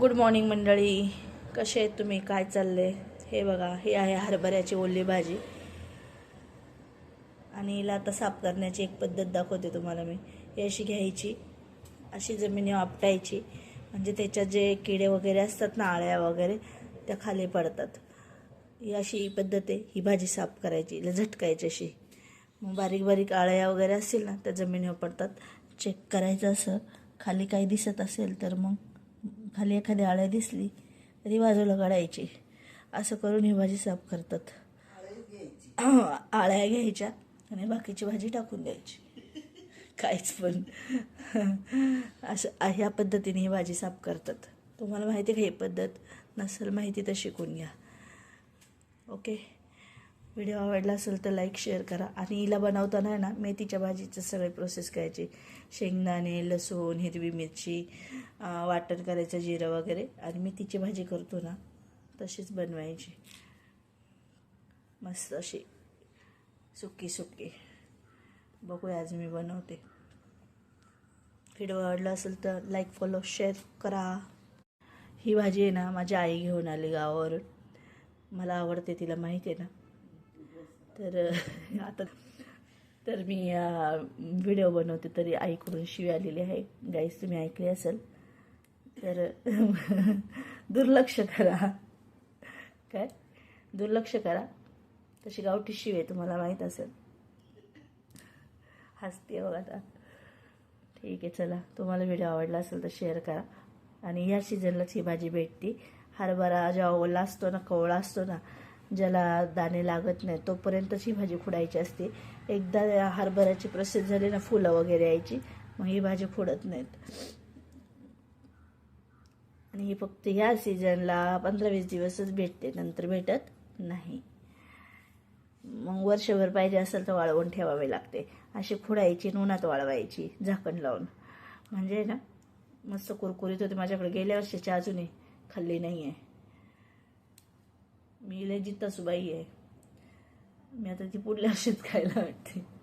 Good morning मंडळी. कसे आहेत तुम्ही? काय चालले हे बघा हे आहे हरभऱ्याची ओली भाजी. आणि हिला आता साफ करण्याची एक पद्धत दाखवते तुम्हाला मी. ही अशी घ्यायची. अशी जमिनी आपटायची. म्हणजे त्याच्यात जे किडे वगैरे असतात ना आळ्या वगैरे त्या खाली पडतात. ही अशी पद्धत आहे. ही भाजी साफ करायची. हिला झटकायची अशी. मग बारीक बारीक आळ्या वगैरे असतील ना त्या जमिनीवर पडतात. चेक करायचं असं. खाली काही दिसत असेल तर मग खाली एखादी आळ्या दिसली तरी बाजूला काढायची. असं करून ही भाजी साफ करतात. आळ्या घ्यायच्या आणि बाकीची भाजी टाकून द्यायची. काहीच पण. असं ह्या पद्धतीने ही भाजी साफ करतात. तुम्हाला माहिती आहे का ही पद्धत नसेल माहिती तर शिकून घ्या. ओके? व्हिडिओ आवडला असेल तर लाईक शेअर करा. आणि हिला बनवताना आहे ना मेथीच्या भाजीचं सगळे प्रोसेस करायची. शेंगदाणे लसूण हिरवी मिरची वाटण करायचं जिरं वगैरे. आणि मेथीची भाजी करतो ना तशीच बनवायची. मस्त अशी सुकी सुकी. बघूया आज मी बनवते. व्हिडिओ आवडला असेल तर लाईक फॉलो शेअर करा. ही भाजी आहे ना माझी आई घेऊन आली गावावरून. मला आवडते तिला माहिती आहे ना. तर आता तर मी व्हिडिओ बनवते तरी आईकडून शिवी आलेली आहे. गाईस तुम्ही ऐकली असेल. तर दुर्लक्ष करा. काय? दुर्लक्ष करा. तशी गावठी शिव आहे तुम्हाला माहीत असेल. हसते बघ आता. ठीक आहे चला. तुम्हाला व्हिडिओ आवडला असेल तर शेअर करा. आणि ह्या सीझनलाच ही भाजी भेटते. हरभरा जेव्हा ओला असतो ना कवळा असतो ना ज्याला दाणे लागत नाही तोपर्यंतच ही भाजी खुडायची असते. एकदा हरभऱ्याची प्रोसेस झाली ना फुलं वगैरे यायची मग ही भाजी फोडत नाहीत. आणि ही फक्त ह्या सीझनला पंधरा वीस दिवसच भेटते नंतर भेटत नाही. मग वर्षभर पाहिजे असेल तर वाळवून ठेवावे लागते. अशी खुडायची उन्हात वाळवायची झाकण लावून. म्हणजे ना मस्त कुरकुरीत होते. माझ्याकडे गेल्या वर्षाची अजूनही खाल्ली नाही आहे मी लय सुबाई आहे. मी आता ती पुढल्या वर्षीच खायला वाटते.